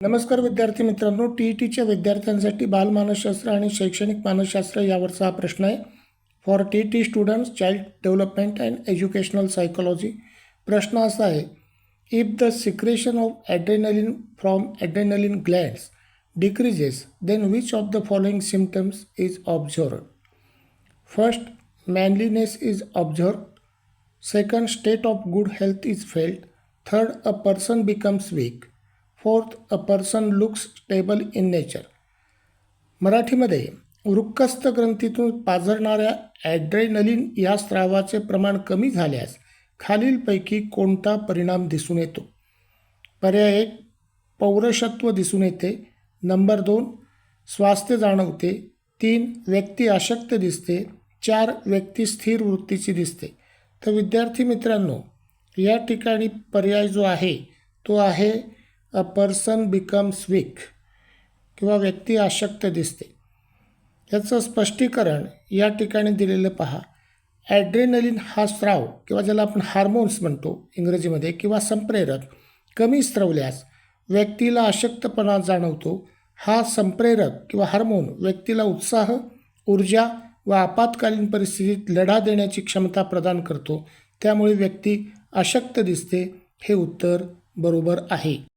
नमस्कार विद्यार्थी मित्रांनो टी ई टीच्या विद्यार्थ्यांसाठी बालमानसशास्त्र आणि शैक्षणिक मानसशास्त्र यावरचा हा प्रश्न आहे. For T T students child development and educational psychology प्रश्न असा आहे if the secretion of adrenaline from adrenaline glands decreases then which of the following symptoms is observe first manliness is observe second state of good health is felt third a person becomes weak fourth a person looks stable in nature मराठीमध्ये वृक्कस्थ ग्रंथीतून पाझरणाऱ्या ॲड्रेनलिन या स्रावाचे प्रमाण कमी झाल्यास खालीलपैकी कोणता परिणाम दिसून येतो? पर्याय एक पौरुषत्व दिसून येते. नंबर दोन स्वास्थ्य जाणवते. तीन व्यक्ती अशक्त दिसते. चार व्यक्ती स्थिर वृत्तीची दिसते. तर विद्यार्थी मित्रांनो या ठिकाणी पर्याय जो आहे तो आहे अ पर्सन बिकम्स वीक किंवा व्यक्ती अशक्त दिसते. याचं स्पष्टीकरण या ठिकाणी दिलेलं पहा. ॲड्रेनलिन हा स्राव किंवा ज्याला आपण हार्मोन्स म्हणतो इंग्रजीमध्ये किंवा संप्रेरक कमी स्त्रवल्यास व्यक्तीला अशक्तपणा जाणवतो. हा संप्रेरक किंवा हार्मोन व्यक्तीला उत्साह ऊर्जा व आपत्कालीन परिस्थितीत लढा देण्याची क्षमता प्रदान करतो. त्यामुळे व्यक्ती अशक्त दिसते हे उत्तर बरोबर आहे.